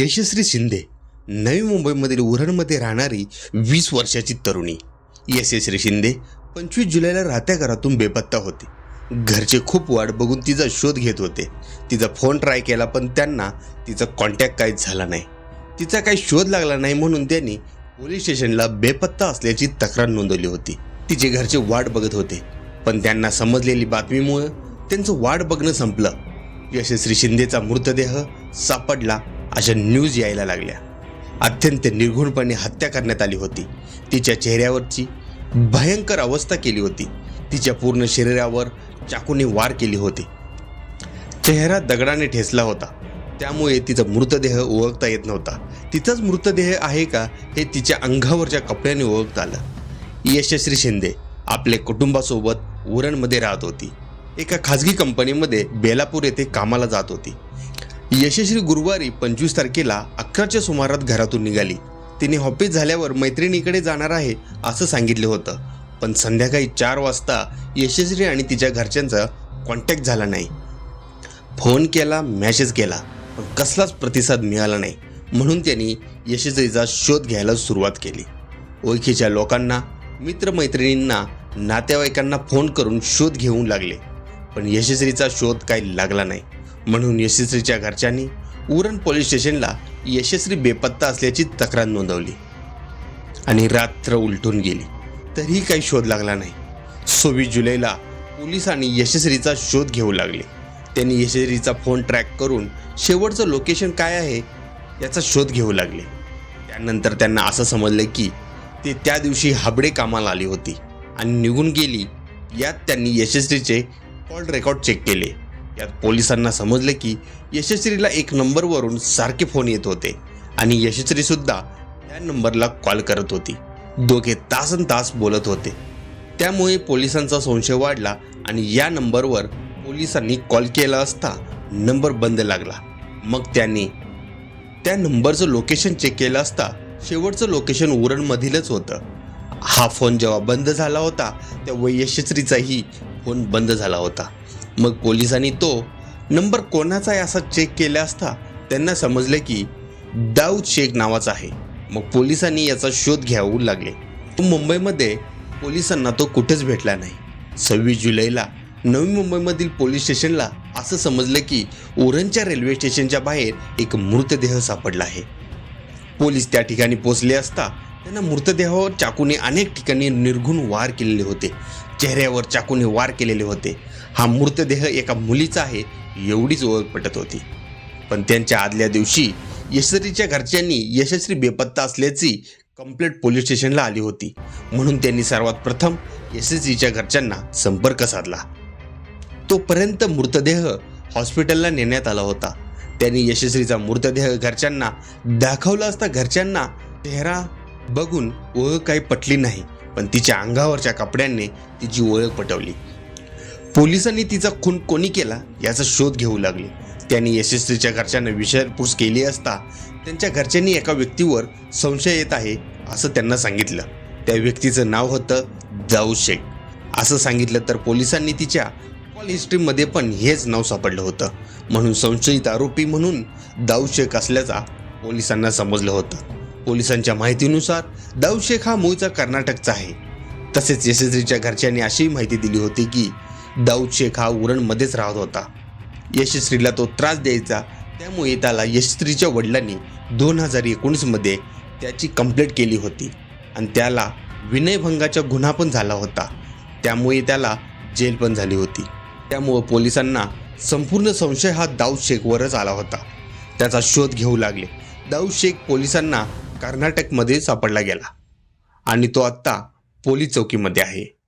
यशस्वी शिंदे नवी मुंबईमधील उरणमध्ये राहणारी वीस वर्षाची तरुणी. यशस्वी शिंदे पंचवीस जुलैला राहत्या घरातून बेपत्ता होती. घरचे खूप वाट बघून तिचा शोध घेत होते. तिचा फोन ट्राय केला पण त्यांना तिचा कॉन्टॅक्ट काहीच झाला नाही. तिचा काही शोध लागला नाही म्हणून त्यांनी पोलीस स्टेशनला बेपत्ता असल्याची तक्रार नोंदवली होती. तिचे घरचे वाट बघत होते. पण त्यांना समजलेली बातमीमुळे त्यांचं वाट बघणं संपलं. यशस्वी शिंदेचा मृतदेह सापडला अशा न्यूज यायला लागल्या. अत्यंत निर्घुणपणे हत्या करण्यात आली होती. तिच्या चेहऱ्यावरची भयंकर अवस्था केली होती. तिच्या पूर्ण शरीरावर चाकूने वार केली होती. चेहरा दगडाने ठेचला होता. त्यामुळे तिचा मृतदेह ओळखता येत नव्हता. तिचाच मृतदेह आहे का हे तिच्या अंगावरच्या कपड्याने ओळखता आलं. यशस्वी शिंदे आपल्या कुटुंबासोबत उरणमध्ये राहत होती. एका खाजगी कंपनीमध्ये बेलापूर येथे कामाला जात होती. यशस्वी गुरुवारी पंचवीस तारखेला अकराच्या सुमारात घरातून निघाली. तिने ऑफिस झाल्यावर मैत्रिणीकडे जाणार आहे असं सांगितलं होतं. पण संध्याकाळी चार वाजता यशस्वी आणि तिच्या घरच्यांचा कॉन्टॅक्ट झाला नाही. फोन केला मॅसेज केला पण कसलाच प्रतिसाद मिळाला नाही. म्हणून त्यांनी यशस्वीचा शोध घ्यायला सुरुवात केली. ओळखीच्या लोकांना मित्रमैत्रिणींना नातेवाईकांना फोन करून शोध घेऊ लागले. पण यशस्वीचा शोध काही लागला नाही. म्हणून यशस्वीच्या घरच्यांनी उरण पोलीस स्टेशनला यशस्वी बेपत्ता असल्याची तक्रार नोंदवली. आणि रात्र उलटून गेली. तरीही काही शोध लागला नाही. सव्वीस जुलैला पोलिसांनी यशस्वीचा शोध घेऊ लागले. त्यांनी यशस्वीचा फोन ट्रॅक करून शेवटचं लोकेशन काय आहे याचा शोध घेऊ लागले. त्यानंतर त्यांना असं समजलं की ते त्या दिवशी हाबडे कामाला आली होती आणि निघून गेली. यात त्यांनी यशस्वीचे कॉल रेकॉर्ड चेक केले. यात पोलिसांना समजलं की यशस्वीला एक नंबरवरून सारखे फोन येत होते आणि यशस्वीसुद्धा त्या नंबरला कॉल करत होती. दोघे तासन तास बोलत होते. त्यामुळे पोलिसांचा संशय वाढला आणि या नंबरवर पोलिसांनी कॉल केला असता नंबर बंद लागला. मग त्यांनी त्या नंबरचं लोकेशन चेक केलं असता शेवटचं लोकेशन उरणमधीलच होतं. हा फोन जेव्हा बंद झाला होता तेव्हा यशस्वीचाही फोन बंद झाला होता. मग पोलिसांनी तो नंबर कोणाचा आहे असा चेक केला असता त्यांना समजले की दाऊद शेख नावाचा आहे. मग पोलिसांनी याचा शोध घ्यावू लागले. मुंबईमध्ये पोलिसांना तो कुठेच भेटला नाही. सव्वीस जुलैला नवी मुंबईमधील पोलीस स्टेशनला असं समजलं की उरणच्या रेल्वे स्टेशनच्या बाहेर एक मृतदेह सापडला आहे. पोलीस त्या ठिकाणी पोचले असता त्यांना मृतदेहावर चाकूने अनेक ठिकाणी निर्घुण वार केलेले होते. चेहऱ्यावर चाकूने वार केलेले होते. हा मृतदेह एका मुलीचा आहे एवढीच ओळख पटत होती. पण त्यांच्या आदल्या दिवशी यशस्वीच्या घरच्यांनी यशस्वी बेपत्ता असल्याची कंप्लेंट पोलीस स्टेशनला आली होती. म्हणून त्यांनी सर्वात प्रथम यशस्वीच्या घरच्यांना संपर्क साधला. तोपर्यंत मृतदेह हॉस्पिटलला नेण्यात आला होता. त्यांनी यशस्वीचा मृतदेह घरच्यांना दाखवला असता घरच्यांना चेहरा बघून ओळख काही पटली नाही पण तिच्या अंगावरच्या कपड्यांनी तिची ओळख पटवली. पोलिसांनी तिचा खून कोणी केला याचा शोध घेऊ लागले. त्यांनी यशस्वीच्या घरच्यांना विचारपूस केली असता त्यांच्या घरच्यांनी एका व्यक्तीवर संशय येत आहे असं त्यांना सांगितलं. त्या व्यक्तीचं नाव होतं दाऊद शेख. असं सांगितलं तर पोलिसांनी तिच्या कॉल हिस्ट्रीमध्ये पण हेच नाव सापडलं होतं. म्हणून संशयित आरोपी म्हणून दाऊ शेख असल्याचा पोलिसांना समजलं होतं. पोलिसांच्या माहितीनुसार दाऊ शेख हा मूळचा कर्नाटकचा आहे. तसेच यशस्वीच्या घरच्यांनी अशी माहिती दिली होती की दाऊद शेख हा उरणमध्येच राहत होता. यशस्वीला तो त्रास द्यायचा त्यामुळे त्याला यशस्वीच्या वडिलांनी दोन हजार एकोणीसमध्ये त्याची कंप्लेंट केली होती आणि त्याला विनयभंगाचा गुन्हा पण झाला होता. त्यामुळे त्याला जेल पण झाली होती. त्यामुळं पोलिसांना संपूर्ण संशय हा दाऊद शेखवरच आला होता. त्याचा शोध घेऊ लागले. दाऊद शेख पोलिसांना कर्नाटकमध्ये सापडला गेला आणि तो आत्ता पोलीस चौकीमध्ये आहे.